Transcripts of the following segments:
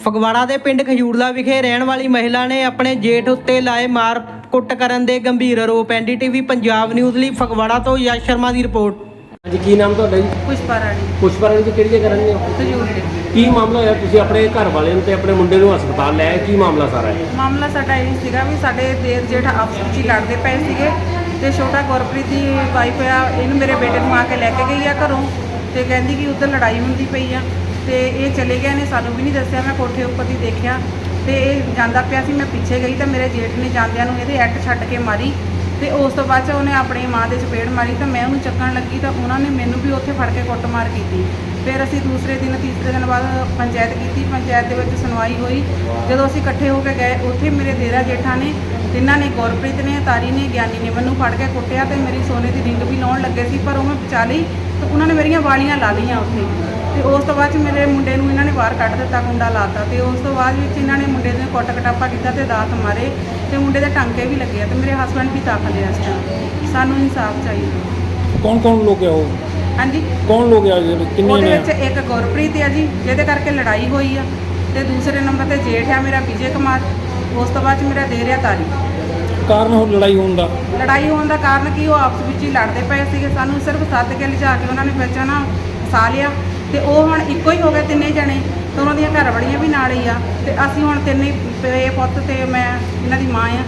ਫਗਵਾੜਾ ਦੇ ਪਿੰਡ ਖਜੂਰਲਾ ਵਿਖੇ ਰਹਿਣ ਵਾਲੀ ਮਹਿਲਾ ਨੇ ਆਪਣੇ ਜੇਠ ਉੱਤੇ ਲਾਏ ਮਾਰ ਕੁੱਟ ਕਰਨ ਦੇ ਗੰਭੀਰ ਆਰੋਪ। ਐਨਡੀਟੀਵੀ ਪੰਜਾਬ ਨਿਊਜ਼ ਲਈ ਫਗਵਾੜਾ ਤੋਂ ਯਸ਼ ਸ਼ਰਮਾ ਦੀ ਰਿਪੋਰਟ। ਹਾਂਜੀ ਕੀ ਨਾਮ ਤੁਹਾਡਾ ਜੀ? ਪੁਸ਼ਪਾ ਰਾਣੀ ਪੁਸ਼ਪਾ ਰਾਣੀ ਜੀ ਕਿਹੜੀ ਜਗ੍ਹਾ ਰਹਿੰਦੇ ਹੋ? ਕੀ ਮਾਮਲਾ ਹੋਇਆ? ਤੁਸੀਂ ਆਪਣੇ ਘਰ ਵਾਲੇ ਨੂੰ ਤੇ ਆਪਣੇ ਮੁੰਡੇ ਨੂੰ ਹਸਪਤਾਲ ਲੈ ਆਏ? ਕੀ ਮਾਮਲਾ ਸਾਰਾ ਹੈ ਮਾਮਲਾ ਸਾਡਾ ਇਹ ਸੀਗਾ ਵੀ ਸਾਡੇ ਦੇਰ ਜੇਠ ਆਪਸ ਵਿੱਚ ਹੀ ਲੜਦੇ ਪਏ ਸੀਗੇ ਤੇ ਛੋਟਾ ਗੁਰਪ੍ਰੀਤ ਦੀ ਵਾਈਫ ਆ ਇਹਨੂੰ ਮੇਰੇ ਬੇਟੇ ਨੂੰ ਆ ਕੇ ਲੈ ਕੇ ਗਈ ਆ ਘਰੋਂ ਤੇ ਕਹਿੰਦੀ ਕਿ ਉੱਧਰ ਲੜਾਈ ਹੁੰਦੀ ਪਈ ਆ। ਤੇ ਇਹ ਚਲੇ ਗਏ ਨੇ, ਸਾਨੂੰ ਵੀ ਨਹੀਂ ਦੱਸਿਆ, ਮੈਂ ਕੋਠੇ ਉੱਪਰ ਦੀ ਦੇਖਿਆ ਤੇ ਇਹ ਜਾਂਦਾ ਪਿਆ ਸੀ, ਮੈਂ ਪਿੱਛੇ ਗਈ ਤਾਂ ਮੇਰੇ ਜੇਠ ਨੇ ਜਾਂਦਿਆਂ ਨੂੰ ਇਹਦੇ ਐਟ ਛੱਡ ਕੇ ਮਾਰੀ ਤੇ ਉਸ ਤੋਂ ਬਾਅਦ 'ਚ ਉਹਨੇ ਆਪਣੀ ਮਾਂ ਦੇ ਚਪੇੜ ਮਾਰੀ ਤਾਂ ਮੈਂ ਉਹਨੂੰ ਚੱਕਣ ਲੱਗੀ ਤਾਂ ਉਹਨਾਂ ਨੇ ਮੈਨੂੰ ਵੀ ਉੱਥੇ ਫੜ ਕੇ ਕੁੱਟਮਾਰ ਕੀਤੀ। ਫਿਰ ਅਸੀਂ ਦੂਸਰੇ ਦਿਨ, ਤੀਸਰੇ ਦਿਨ ਬਾਅਦ ਪੰਚਾਇਤ ਕੀਤੀ, ਪੰਚਾਇਤ ਦੇ ਵਿੱਚ ਸੁਣਵਾਈ ਹੋਈ। ਜਦੋਂ ਅਸੀਂ ਇਕੱਠੇ ਹੋ ਕੇ ਗਏ, ਉੱਥੇ ਮੇਰੇ ਦੇਰਾ ਜੇਠਾ ਨੇ, ਤਿੰਨਾਂ ਨੇ ਗੁਰਪ੍ਰੀਤ ਨੇ, ਤਾਰੀ ਨੇ, ਗਿਆਨੀ ਨੇ ਮੈਨੂੰ ਫੜ ਕੇ ਕੁੱਟਿਆ ਤੇ ਮੇਰੀ ਸੋਨੇ ਦੀ ਰਿੰਗ ਵੀ ਲਾਉਣ ਲੱਗੇ ਸੀ, ਪਰ ਉਹ ਮੈਂ ਬਚਾ ਲਈ ਤੇ ਉਹਨਾਂ ਨੇ ਮੇਰੀਆਂ ਵਾਲੀਆਂ ਲਾ ਲਈਆਂ ਉੱਥੇ। ਤੇ ਉਸ ਤੋਂ ਬਾਅਦ 'ਚ ਮੇਰੇ ਮੁੰਡੇ ਨੂੰ ਇਹਨਾਂ ਨੇ ਬਾਹਰ ਕੱਢ ਦਿੱਤਾ ਕੁੰਡਾ ਲਾਤਾ ਤੇ ਉਸ ਤੋਂ ਬਾਅਦ ਵਿੱਚ ਇਹਨਾਂ ਨੇ ਮੁੰਡੇ ਦੇ ਕੁੱਟ ਕਟਾਪਾ ਕੀਤਾ ਤੇ ਦਾਤ ਮਾਰੇ ਤੇ ਮੁੰਡੇ ਦੇ ਟਾਂਕੇ ਵੀ ਲੱਗੇ ਆ ਤੇ ਮੇਰੇ ਹਸਬੰਡ ਵੀ ਦਾਖਲ ਆ ਇਸ ਟਾਈਮ ਸਾਨੂੰ ਇਨਸਾਫ ਚਾਹੀਦਾ। ਕੌਣ ਕੌਣ ਲੋਕ ਆ ਉਹ? ਹਾਂਜੀ। ਕੌਣ ਲੋਕ ਆ ਜਿਹੜੇ ਕਿੰਨੇ ਉਹਦੇ ਨੇ? ਵਿੱਚ ਇੱਕ ਗੁਰਪ੍ਰੀਤ ਆ ਜੀ ਜਿਹਦੇ ਕਰਕੇ ਲੜਾਈ ਹੋਈ ਆ ਤੇ ਦੂਸਰੇ ਨੰਬਰ ਤੇ ਜੇਠ ਆ ਮੇਰਾ ਵਿਜੇ ਕੁਮਾਰ ਉਸ ਤੋਂ ਬਾਅਦ 'ਚ ਮੇਰਾ ਦੇਰਿਆ ਤਾਰੀ। ਕਾਰਨ ਹੋ ਲੜਾਈ ਹੋਣ ਦਾ? ਲੜਾਈ ਹੋਣ ਦਾ ਕਾਰਨ ਕੀ? ਉਹ ਆਪਸ ਵਿੱਚ ਹੀ ਲੜਦੇ ਪਏ ਸੀਗੇ। ਸਾਨੂੰ ਸਿਰਫ ਸੱਦ ਕੇ ਲਿਜਾ ਕੇ ਉਹਨਾਂ ਨੇ ਵਿੱਚ ਨਾ ਫਸਾ ਲਿਆ। ਤੇ ਉਹ ਹੁਣ ਇੱਕੋ ਹੀ ਹੋ ਗਏ ਤਿੰਨੇ ਜਣੇ, ਤੇ ਉਹਨਾਂ ਦੀਆਂ ਘਰਵਾਲੀਆਂ ਵੀ ਨਾਲ ਹੀ ਆ। ਤੇ ਅਸੀਂ ਹੁਣ ਤਿੰਨੇ ਪੇ ਪੁੱਤ ਤੇ ਮੈਂ, ਇਹਨਾਂ ਦੀ ਮਾਂ ਆ,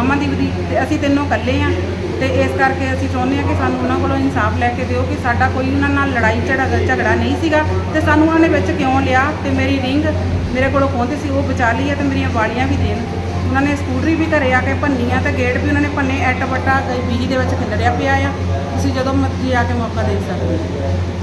ਅਮਨਦੀਪ ਦੀ, ਤੇ ਅਸੀਂ ਤਿੰਨੋਂ ਇਕੱਲੇ ਆ। ਤੇ ਇਸ ਕਰਕੇ ਅਸੀਂ ਚਾਹੁੰਦੇ ਆ ਕਿ ਸਾਨੂੰ ਉਹਨਾਂ ਕੋਲੋਂ ਇਨਸਾਫ ਲੈ ਕੇ ਦਿਓ ਕਿ ਸਾਡਾ ਕੋਈ ਉਹਨਾਂ ਨਾਲ ਲੜਾਈ ਝਗੜਾ ਝਗੜਾ ਨਹੀਂ ਸੀਗਾ। ਤੇ ਸਾਨੂੰ ਉਹਨਾਂ ਨੇ ਵਿੱਚ ਕਿਉਂ ਲਿਆ? ਤੇ ਮੇਰੀ ਰਿੰਗ ਮੇਰੇ ਕੋਲੋਂ ਪਹੁੰਚੀ ਸੀ, ਉਹ ਬਚਾ ਲਈ ਆ ਤੇ ਮੇਰੀਆਂ ਵਾਲੀਆਂ ਵੀ ਦੇਣ। ਉਹਨਾਂ ਨੇ ਸਕੂਟਰੀ ਵੀ ਘਰੇ ਆ ਕੇ ਭੰਨੀ ਆ ਤੇ ਗੇਟ ਵੀ ਉਹਨਾਂ ਨੇ ਭੰਨੇ ਐਟ ਵੱਟਾ ਬੀਜੀ ਦੇ ਵਿੱਚ ਖਿਲਰਿਆ ਪਿਆ ਆ। ਤੁਸੀਂ ਜਦੋਂ ਮਰਜ਼ੀ ਆ ਕੇ ਮੌਕਾ ਦੇ ਸਕਦੇ ਹੋ।